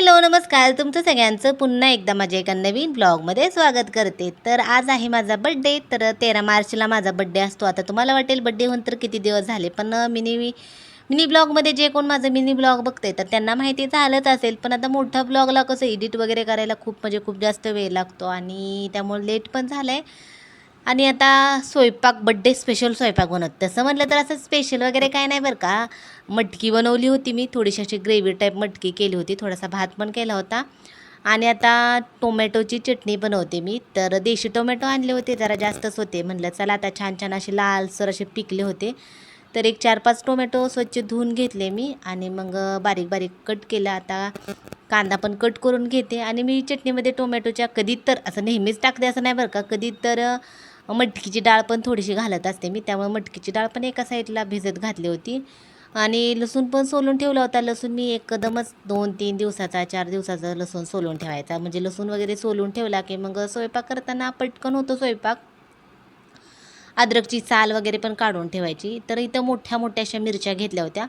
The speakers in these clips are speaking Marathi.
हॅलो नमस्कार. तुमचं सगळ्यांचं पुन्हा एकदा माझ्या एका नवीन ब्लॉगमध्ये स्वागत करते. तर आज आहे माझा बड्डे तर तेरा मार्चला माझा बड्डे असतो. आता तुम्हाला वाटेल बड्डे होऊन तर किती दिवस झाले पण मिनी मिनी ब्लॉगमध्ये जे कोण माझं मिनी ब्लॉग बघते तर त्यांना माहिती झालंच असेल. पण आता मोठ्या ब्लॉगला कसं एडिट वगैरे करायला खूप म्हणजे खूप जास्त वेळ लागतो आणि त्यामुळे लेट पण झालं आहे आणि आता स्वयंपाक बड्डे स्पेशल स्वयंपाक बनवत तसं म्हटलं तर असं स्पेशल वगैरे काय नाही बरं का. मटकी बनवली होती मी थोडीशी अशी ग्रेव्ही टाईप मटकी केली होती थोडासा भात पण केला होता. आणि आता टोमॅटोची चटणी बनवते मी. तर देशी टोमॅटो आणले होते जरा जास्तच होते. म्हणलं चला आता छान छान असे लालसर असे पिकले होते. तर एक चार पाच टोमॅटो स्वच्छ धुवून घेतले मी आणि मग बारीक बारीक कट केला. आता कांदा पण कट करून घेते. आणि मी चटणीमध्ये टोमॅटोच्या कधी तर असं नेहमीच टाकते असं नाही बरं का कधी तर मटकीची डाळ पण थोडीशी घालत असते मी त्यामुळे मटकीची डाळ पण एका साईडला भिजत घातली होती. आणि लसूण पण सोलून ठेवला होता. लसूण मी एकदमच दोन तीन दिवसाचा चार दिवसाचा लसूण सोलून ठेवायचा. म्हणजे लसूण वगैरे सोलून ठेवला की मग स्वयंपाक करताना पटकन होतो स्वयंपाक. अद्रकची साल वगैरे पण काढून ठेवायची. तर इथं मोठ्या मोठ्या अशा मिरच्या घेतल्या होत्या.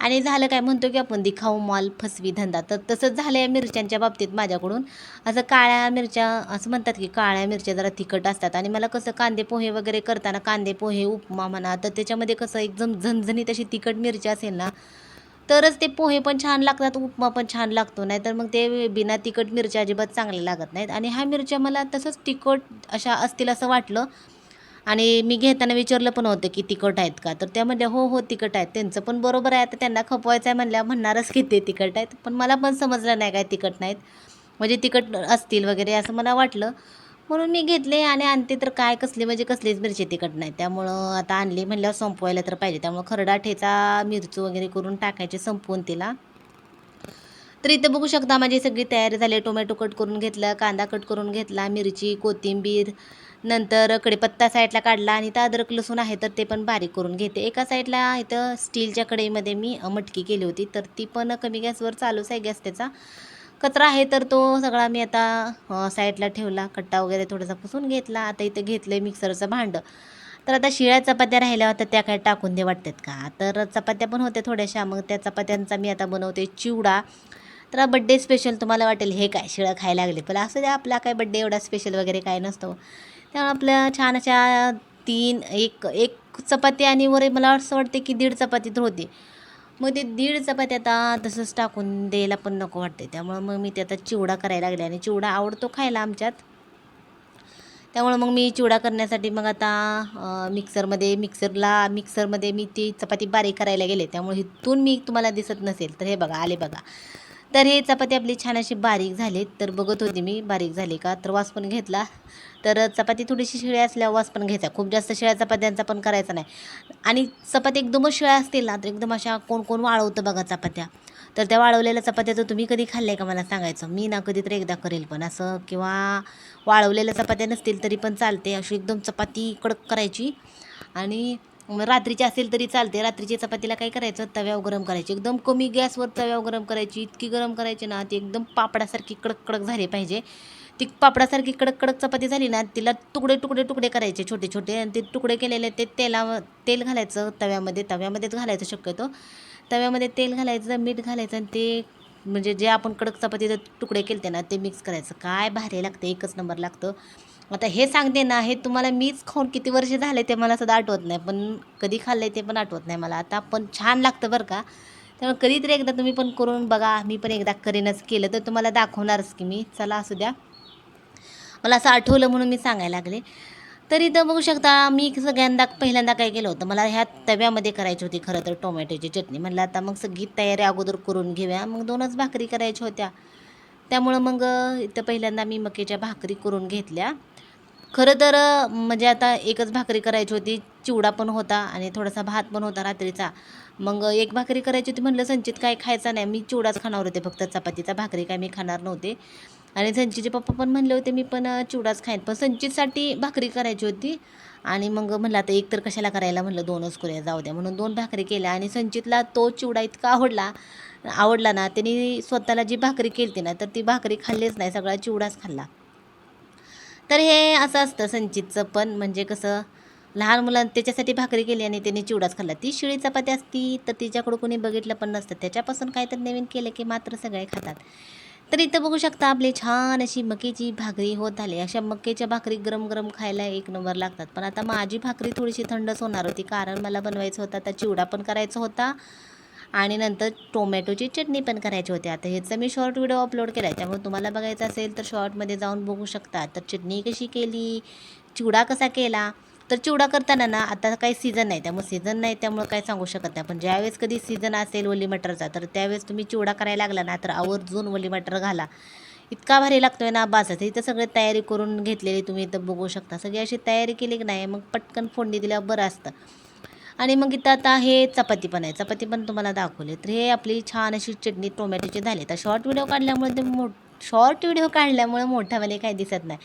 आणि झालं काय म्हणतो की आपण दिखाऊ माल फसवी धंदा. तर तसंच झालं या मिरच्यांच्या बाबतीत माझ्याकडून. असं काळ्या मिरच्या असं म्हणतात की काळ्या मिरच्या जरा तिखट असतात. आणि मला कसं कांदे पोहे वगैरे करताना कांदे पोहे उपमा म्हणा तर त्याच्यामध्ये कसं एकदम झणझणीत अशी तिखट मिरची असेल ना तरच ते पोहे पण छान लागतात उपमा पण छान लागतो. नाही तर मग ते बिना तिखट मिरच्या अजिबात चांगल्या लागत नाहीत. आणि ह्या मिरच्या मला तसंच तिखट अशा असतील असं वाटलं आणि मी घेताना विचारलं पण होतं की तिखट आहेत का? तर त्या म्हणल्या हो हो तिखट आहेत. त्यांचं पण बरोबर आहे. आता त्यांना खपवायचं आहे म्हणल्या म्हणणारच की ते तिखट आहेत. पण मला पण समजलं नाही काय तिखट नाहीत. म्हणजे तिखट असतील वगैरे असं मला वाटलं. म्हणून मी घेतले आणि आणते तर काय कसली म्हणजे कसलीच मिरची तिखट नाही. त्यामुळं आता आणली म्हणल्यावर संपवायला तर पाहिजे. त्यामुळं खरडा ठेचा मिरची वगैरे करून टाकायचे संपवून तिला. तर इथं बघू शकता माझी सगळी तयारी झाली टोमॅटो कट करून घेतला कांदा कट करून घेतला मिरची कोथिंबीर नंतर कडेपत्ता साईडला काढला आणि इथं अद्रक लसूण आहे तर ते पण बारीक करून घेते. एका साईडला इथं स्टीलच्या कढईमध्ये मी मटकी केली होती तर ती पण कमी गॅसवर चालूच आहे गॅस त्याचा. कचरा आहे तर तो सगळा मी आता साईडला ठेवला कट्टा वगैरे थोडासा पुसून घेतला. आता इथं घेतलं आहे मिक्सरचं भांडं. तर आता शिळ्या चपात्या राहिल्या होत्या त्या काय टाकून दे वाटतात का? तर चपात्या पण होत्या थोड्याशा मग त्या चपात्यांचा मी आता बनवते चिवडा. तर बड्डे स्पेशल तुम्हाला वाटेल. हे काय शिळं खायला लागले. पण असं द्या आपला काय बड्डे एवढा स्पेशल वगैरे काय नसतो. त्यामुळे आपल्या छान अशा तीन एक एक चपाती आणि वर मला असं वाटते की दीड चपाती तर होती. मग ते दीड चपाती आता तसंच टाकून द्यायला पण नको वाटते त्यामुळं मग मी ते आता चिवडा करायला लागले आणि चिवडा आवडतो खायला आमच्यात. त्यामुळं मग मी चिवडा करण्यासाठी मग आता मिक्सरमध्ये मिक्सरला मिक्सरमध्ये मी ती चपाती बारीक करायला गेले. त्यामुळे इथून मी तुम्हाला दिसत नसेल. तर हे बघा आले बघा. तर हे चपाती आपली छान अशी बारीक झाली तर बघत होती मी बारीक झाली का? तर वास पण घेतला. तर चपाती थोडीशी शिळ्या असल्यावर वास पण घ्यायचा. खूप जास्त शिळ्या चपात्यांचा पण करायचा नाही. आणि चपाती एकदमच शिळ्या असतील ना तर एकदम अशा कोण कोण वाळवतं बघा चपात्या. तर त्या वाळवलेल्या चपात्या तर तुम्ही कधी खाल्ल्या का मला सांगायचं? मी ना कधी तर एकदा करेल पण असं किंवा वाळवलेल्या चपात्या नसतील तरी पण चालते. अशी एकदम चपाती कडक करायची. आणि रात्रीची असेल तरी चालते. रात्रीची चपातीला काय करायचं? तव्यावर गरम करायची. एकदम कमी गॅसवर तव्यावर गरम करायची. इतकी गरम करायची ना ती एकदम पापडासारखी कडक कडक झाली पाहिजे. ती पापडासारखी कडक कडक चपाती झाली ना तिला तुकडे तुकडे तुकडे करायचे छोटे छोटे आणि ते तुकडे केलेले ते तेला तेल घालायचं तव्यामध्ये. तव्यामध्येच घालायचं शक्यतो. तव्यामध्ये तेल घालायचं मीठ घालायचं आणि ते म्हणजे जे आपण कडक चपातीचे तुकडे केले ना ते मिक्स करायचं. काय भारी लागतं एकच नंबर लागतं. आता हे सांगते ना हे तुम्हाला मीच खाऊन किती वर्ष झाले ते मला सुद्धा आठवत नाही पण कधी खाल्लं ते पण आठवत नाही मला. आता पण छान लागतं बरं का. त्यामुळे कधीतरी एकदा तुम्ही पण करून बघा मी पण एकदा करीनच केलं तर तुम्हाला दाखवणारच की मी. चला असू द्या. मला असं आठवलं म्हणून मी सांगायला लागले. तर इथं बघू शकता मी सगळ्यांदा पहिल्यांदा काय केलं होतं मला ह्या तव्यामध्ये करायची होती खरं तर टोमॅटोची चटणी. म्हणलं आता मग सगळी तयारी अगोदर करून घेऊया. मग दोनच भाकरी करायच्या होत्या. त्यामुळं मग इथं पहिल्यांदा मी मकेच्या भाकरी करून घेतल्या. खरं तर म्हणजे आता एकच भाकरी करायची होती चिवडा पण होता आणि थोडासा भात पण होता रात्रीचा. मग एक भाकरी करायची होती म्हणलं संचित काय खायचा नाही मी चिवडाच खाणार होते फक्त चपातीचा भाकरी काय मी खाणार नव्हते. आणि संचितचे पप्पा पण म्हणले होते मी पण चिवडाच खाईन. पण संचितसाठी भाकरी करायची होती आणि मग म्हणलं आता एक तर कशाला करायला म्हणलं दोनच करूया जाऊ द्या म्हणून दोन भाकरी केल्या. आणि संचितला तो चिवडा इतका आवडला आवडला ना त्यांनी स्वतःला जी भाकरी केली ना तर ती भाकरी खाल्लीच नाही सगळा चिवडाच खाल्ला. तर हे असं असतं संचितचं पण म्हणजे कसं लहान मुलां त्याच्यासाठी भाकरी केली आणि त्याने चिवडाच खाल्ला. ती शिळी चपाती असती तर तिच्याकडं कोणी बघितलं पण नसतं. त्याच्यापासून काहीतरी नवीन केलं की मात्र सगळे खातात. तर इथं बघू शकता आपली छान अशी मकेची भाकरी होत आली. अशा मकेच्या भाकरी गरम गरम खायला एक नंबर लागतात. पण आता माझी भाकरी थोडीशी थंडच होणार होती. कारण मला बनवायचं होता आता चिवडा पण करायचा होता. आणि नंतर टोमॅटोची चटणी पण करायची होती. आता ह्याचा मी शॉर्ट व्हिडिओ अपलोड केला आहे त्यामुळे तुम्हाला बघायचं असेल तर शॉर्टमध्ये जाऊन बघू शकता. तर चटणी कशी केली? चिवडा कसा केला? तर चिवडा करताना ना आता काही सीझन नाही. त्यामुळे सीझन नाही त्यामुळे काही सांगू शकत नाही. पण ज्यावेळेस कधी सीझन असेल ओली मटरचा तर त्यावेळेस तुम्ही चिवडा करायला लागला ना तर आवर्जून ओली मटर घाला. इतका भारी लागतो आहे ना बासाचं इथं सगळी तयारी करून घेतलेली तुम्ही इथं बघू शकता. सगळी अशी तयारी केली की नाही मग पटकन फोडणी दिल्यावर बरं असतं. आणि मग इथं आता हे चपाती पण आहे. चपाती पण तुम्हाला दाखवले. तर हे आपली छान अशी चटणी टोमॅटोची झाली. तर शॉर्ट व्हिडिओ काढल्यामुळे ते मो शॉर्ट व्हिडिओ काढल्यामुळे मोठ्यावाले काही दिसत नाही.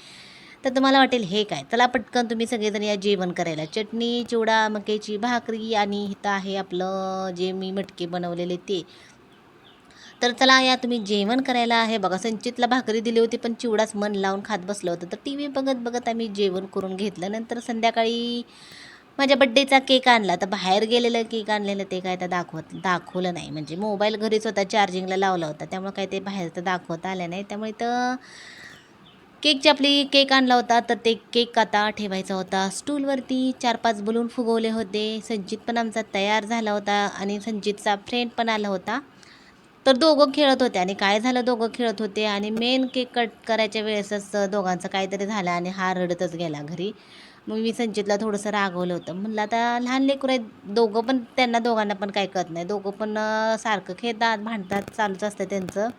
तर तुम्हाला वाटेल हे काय? चला पटकन तुम्ही सगळेजण या जेवण करायला. चटणी चिवडा मक्याची भाकरी आणि इथं आहे आपलं जे मी मटके बनवलेले ते. तर चला या तुम्ही जेवण करायला. आहे बघा संचितला भाकरी दिली होती पण चिवडाच मन लावून खात बसलं होतं. तर टी व्ही बघत बघत आम्ही जेवण करून घेतलं. नंतर संध्याकाळी माझ्या बड्डेचा केक आणला. तर बाहेर गेलेलं केक आणलेलं ते काय तर दाखवत दाखवलं नाही. म्हणजे मोबाईल घरीच होता चार्जिंगला लावला होता. त्यामुळे काय ते बाहेर तर दाखवता आलं नाही. त्यामुळे तर केकची आपली केक आणला होता. तर ते केक आता ठेवायचा होता. स्टूलवरती चार पाच बलून फुगवले होते. संजित पण आमचा तयार झाला होता. आणि संजितचा फ्रेंड पण आला होता. तर दोघं खेळत होते आणि काय झालं? दोघं खेळत होते आणि मेन केक कट करायच्या वेळेसच दोघांचं काहीतरी झालं आणि हा रडतच गेला घरी. मग मी संचितला थोडंसं रागवलं होतं. म्हणलं आता लहान लेकरं आहेत दोघं पण त्यांना दोघांना पण काय कळत नाही. दोघं पण सारखं खेळतात भांडतात चालूच असतं त्यांचं.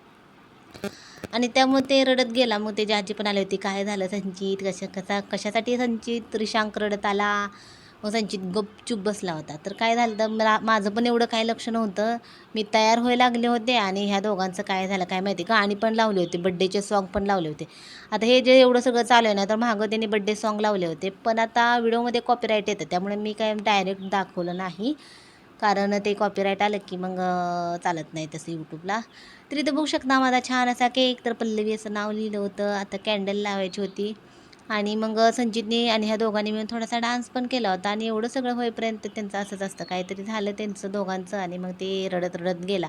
आणि त्यामुळे ते रडत गेला. मग त्याची आजी पण आली होती काय झालं संचित? कशा कसा कशासाठी संचित? रिशांक रडत आला? संचित गपचूप बसला होता. तर काय झालं तर मला माझं पण एवढं काय लक्ष नव्हतं. मी तयार व्हायला लागले होते आणि ह्या दोघांचं काय झालं काय माहिती गाणी पण लावली होती बड्डेचे सॉन्ग पण लावले होते. आता हे जे एवढं सगळं चालू आहे ना तर मागं त्यांनी बड्डे सॉन्ग लावले होते. पण आता व्हिडिओमध्ये कॉपीराईट येतं त्यामुळे मी काय डायरेक्ट दाखवलं नाही. कारण ते कॉपीराईट आलं की मग चालत नाही तसं यूट्यूबला तर बघू शकता माझा छान असा केक तर पल्लवी असं नाव लिहिलं होतं. आता कॅन्डल लावायची होती. आणि मग संचितने आणि ह्या दोघांनी मिळून थोडासा डान्स पण केला होता आणि एवढं सगळं होईपर्यंत त्यांचं असंच असतं. काहीतरी झालं त्यांचं दोघांचं आणि मग ते रडत रडत गेला.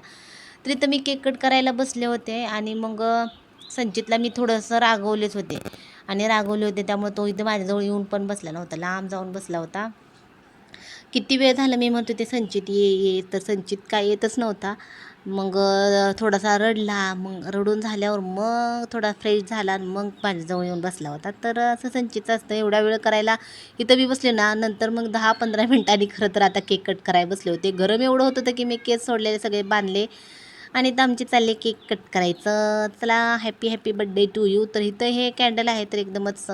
तरी तर मी केक कट करायला बसले होते आणि मग संचितला मी थोडंसं रागवलेच होते. आणि रागवले होते त्यामुळे तो इथं माझ्याजवळ येऊन पण बसला नव्हता. लांब जाऊन बसला होता. किती वेळ झालं मी म्हणतो ते संचित ये ये. तर संचित काय येतच नव्हता. मग थोडासा रडला मग रडून झाल्यावर मग थोडा फ्रेश झाला आणि मग माझ्याजवळ येऊन बसला होता. तर असं संचित असतं एवढा वेळ करायला इथं मी बसले ना नंतर मग दहा पंधरा मिनटांनी खरं तर आता केक कट करायला बसले होते. गरम एवढं होतं होतं की मी केस सोडलेले सगळे बांधले आणि तर आमचे चालले केक कट करायचं. चला happy happy birthday to you तर इथं हे कॅन्डल आहे तर एकदमच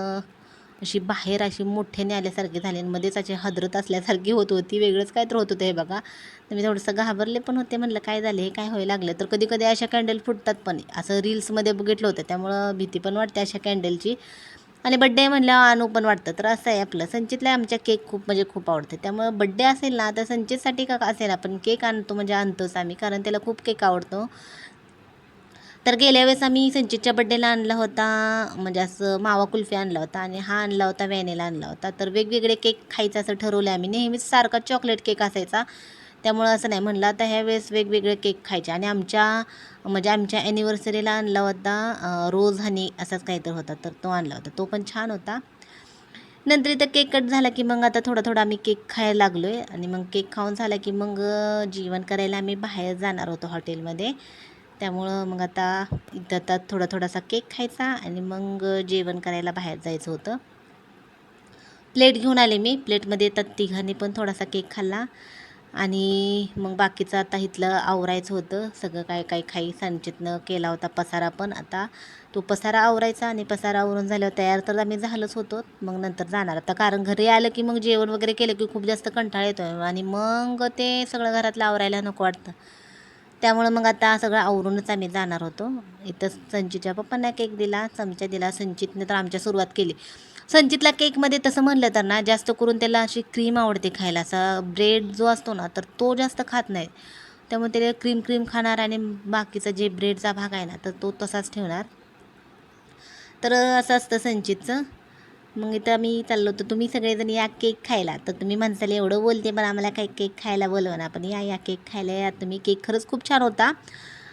अशी बाहेर अशी मोठ्याने आल्यासारखी झाली आणि मध्येच अशी हदरत असल्यासारखी होत होती. वेगळंच काय तर होत होतं हे बघा. तर मी थोडंसं घाबरले पण होते. म्हणलं काय झालं? हे काय व्हायला लागलं? तर कधी कधी अशा कॅन्डल फुटतात पण. असं रील्समध्ये बघितलं होतं. त्यामुळं भीती पण वाटते अशा कॅन्डलची आणि बड्डे म्हणल्यावर आणू पण वाटतं. तर असं आहे आपलं. संचितला आमच्या केक खूप म्हणजे खूप आवडते. त्यामुळं बड्डे असेल ना तर संचितसाठी का असेल. आपण केक आणतो म्हणजे आणतोच आम्ही. कारण त्याला खूप केक आवडतो. तर गेल्या वेळेस आम्ही संचितच्या बड्डेला आणला होता म्हणजे असं मावा कुल्फी आणला होता आणि हा आणला होता वॅनेला आणला होता. तर वेगवेगळे केक खायचं असं ठरवलं आम्ही. नेहमीच सारखा चॉकलेट केक असायचा. त्यामुळं असं नाही म्हणलं. आता ह्या वेळेस वेगवेगळे केक खायचे. आणि आमच्या म्हणजे आमच्या ॲनिव्हर्सरीला आणला होता रोज हनी असाच काहीतरी होता. तर तो आणला होता. तो पण छान होता. नंतर इथं केक कट झाला की मग आता थोडा थोडा आम्ही केक खायला लागलो आहे आणि मग केक खाऊन झाला की मग जेवण करायला आम्ही बाहेर जाणार होतो हॉटेलमध्ये त्यामुळं मग आता इथं आता थोडा थोडासा केक खायचा आणि मग जेवण करायला बाहेर जायचं होतं. प्लेट घेऊन आले मी. प्लेटमध्ये येतात तिघांनी पण थोडासा केक खाल्ला. आणि मग बाकीचं आता इथलं आवरायचं होतं. सगळं काय काय खाई संचितनं केला होता पसारा पण. आता तो पसारा आवरायचा आणि पसारा आवरून झाल्यावर तयार तर आम्ही झालंच होतो. मग नंतर जाणार. आता कारण घरी आलं की मग जेवण वगैरे केलं की खूप जास्त कंटाळा येतो आणि मग ते सगळं घरातलं आवरायला नको वाटतं. त्यामुळं मग आता सगळं आवरूनच आम्ही जाणार होतो. इथं संचितच्या पप्पांना केक दिला चमचा दिला संचितने तर आमच्या सुरुवात केली. संचितला केकमध्ये तसं म्हणलं तर ना जास्त करून त्याला अशी क्रीम आवडते खायला. असा ब्रेड जो असतो ना तर तो जास्त खात नाही. त्यामुळे त्याला क्रीम क्रीम खाणार आणि बाकीचा जे ब्रेडचा भाग आहे ना तर तो तसाच ठेवणार. तर असं असतं संचितचं. मग इथं आम्ही चाललो होतो. तुम्ही सगळेजण या केक खायला. तर तुम्ही म्हणसाले एवढं बोलते पण आम्हाला काही केक खायला बोलवा ना पण या या केक खायला या. तुम्ही केक खरंच खूप छान होता.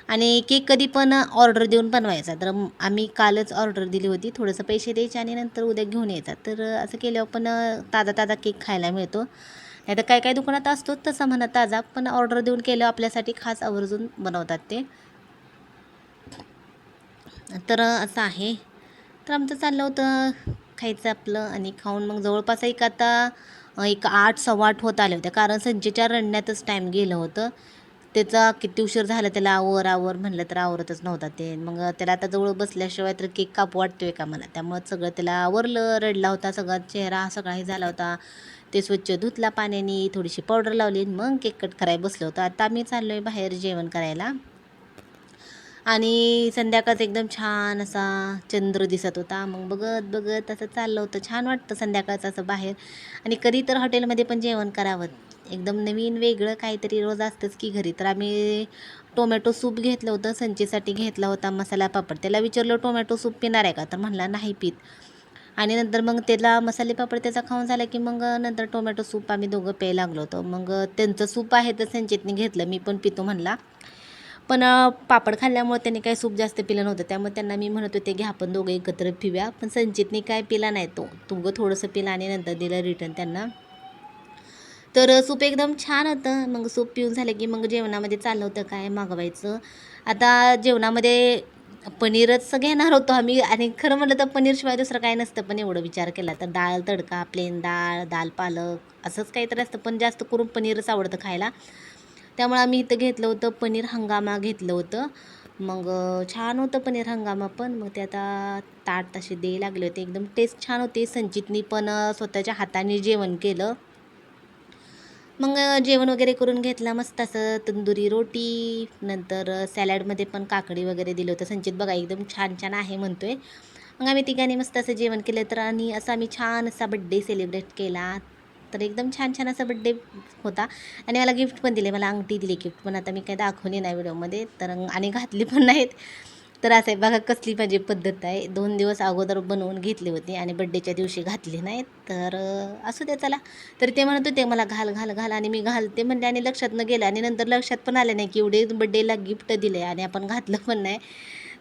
आणि केक कधी पण ऑर्डर देऊन बनवायचा. तर आम्ही कालच ऑर्डर दिली होती. थोडंसं पैसे द्यायचे आणि नंतर उद्या घेऊन यायचा. तर असं केल्यावर पण ताजा ताजा केक खायला मिळतो. नाही तर काय काय दुकानात असतो तसं म्हणा ताजा. पण ऑर्डर देऊन केलं आपल्यासाठी खास आवर्जून बनवतात ते. तर असं आहे. तर आमचं चाललं होतं खायचं आपलं आणि खाऊन मग जवळपास एक आता एक आठ सव्वा आठ होत आले होते. कारण संजेच्या रडण्यातच टाईम गेलं होतं. त्याचा किती उशीर झाला त्याला? आवर आवर म्हणलं तर आवरतच नव्हता ते. मग त्याला आता जवळ बसल्याशिवाय तर केक कापू वाटतोय का मला? त्यामुळं सगळं त्याला आवरलं रडला होता. सगळा चेहरा सगळा हे झाला होता. ते स्वच्छ धुतला पाण्याने थोडीशी पावडर लावली मग केक कट करायला बसलो होतो. आता आम्ही चाललो आहे बाहेर जेवण करायला. आणि संध्याकाळचं एकदम छान असा चंद्र दिसत होता. मग बघत बघत असं चाललं होतं. छान वाटतं संध्याकाळचं असं बाहेर. आणि कधी तर हॉटेलमध्ये पण जेवण करावं. एकदम नवीन वेगळं काहीतरी रोज असतंच की घरी. तर आम्ही टोमॅटो सूप घेतलं होतं. संचेसाठी घेतला होता मसाला पापड. त्याला विचारलं टोमॅटो सूप पिणार आहे का? तर म्हणला नाही पित. आणि नंतर मग त्याला मसाले पापड त्याचा खाऊन झाला की मग नंतर टोमॅटो सूप आम्ही दोघं प्यायला लागलो होतो. मग त्यांचं सूप आहे तर संचितने घेतलं. मी पण पितो म्हणला. पण पापड खाल्ल्यामुळे त्यांनी काही सूप जास्त पिलं नव्हतं. त्यामुळे त्यांना मी म्हणत होते घ्या आपण दोघं एकत्र पिऊया. पण संचितने काय पिला नाही तो. तुमगं थोडंसं पिला आणि नंतर दिलं रिटर्न त्यांना. तर सूप एकदम छान होतं. मग सूप पिऊन झालं की मग जेवणामध्ये चाललं होतं काय मागवायचं. आता जेवणामध्ये पनीरच घेणार होतो आम्ही. आणि खरं म्हटलं तर पनीरशिवाय दुसरं काय नसतं. पण एवढं विचार केला तर डाळ तडका प्लेन डाळ दाल पालक असंच काहीतरी असतं. पण जास्त करून पनीरच आवडतं खायला. त्यामुळे आम्ही इथं घेतलं होतं पनीर हंगामा घेतलं होतं. मग छान होतं पनीर हंगामा पण. मग ते आता ताट तसे दे लागले होते. एकदम टेस्ट छान होते. संचितनी पण स्वतःच्या हाताने जेवण केलं. मग जेवण वगैरे करून घेतलं. मस्त असं तंदुरी रोटी नंतर सॅलॅडमध्ये पण काकडी वगैरे दिलं होतं. संचित बघा एकदम छान छान आहे म्हणतो आहे मग आम्ही तिघांनी मस्त असं जेवण केलं तर आणि असं आम्ही छान असा बड्डे सेलिब्रेट केला. तर एकदम छान छान असा बड्डे होता. आणि मला गिफ्ट पण दिले. मला अंगठी दिली गिफ्ट पण आता मी काही दाखवली नाही व्हिडिओमध्ये. तर आणि घातली पण नाहीत. तर असं आहे बघा कसली माझी पद्धत आहे. दोन दिवस अगोदर बनवून घेतली होती आणि बड्डेच्या दिवशी घातली नाहीत. तर असू दे चला. तर ते म्हणत होते मला घाल घाल घाल. आणि मी घालते म्हणले आणि लक्षात न गेलं. आणि नंतर लक्षात पण आलं नाही की एवढे बड्डेला गिफ्ट दिले आणि आपण घातलं पण नाही.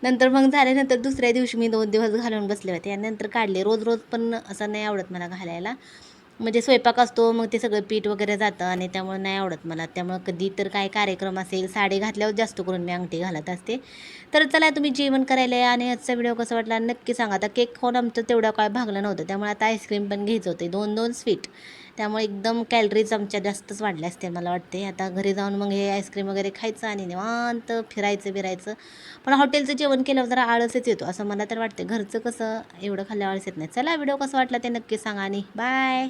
नंतर मग झाल्यानंतर दुसऱ्या दिवशी मी दोन दिवस घालून बसले होते. आणि नंतर काढले. रोज रोज पण असं नाही आवडत मला घालायला. म्हणजे स्वयंपाक असतो मग ते सगळं पीठ वगैरे जातं आणि त्यामुळे नाही आवडत मला. त्यामुळं कधी तर काय कार्यक्रम असेल साडी घातल्यावर जास्त करून मी अंगठी घालत असते. तर चला तुम्ही जेवण करायला या आणि आजचा व्हिडिओ कसा वाटला नक्की सांगा. आता केक खाऊन आमचं तेवढा काय भागलं नव्हतं त्यामुळे आता आईस्क्रीम पण घ्यायचं होते दोन दोन स्वीट. त्यामुळे एकदम कॅलरीज आमच्या जास्तच वाढल्या असते मला वाटते आता घरी जाऊन मग हे आईस्क्रीम वगैरे खायचं आणि निवांत फिरायचं बिरायचं. पण हॉटेलचं जेवण केल्यावर जरा आळसच येतो असं मला तर वाटते घरचं कसं एवढं खाल्ल्या आळस येत नाही. चला व्हिडिओ कसा वाटला ते नक्की सांगा आणि बाय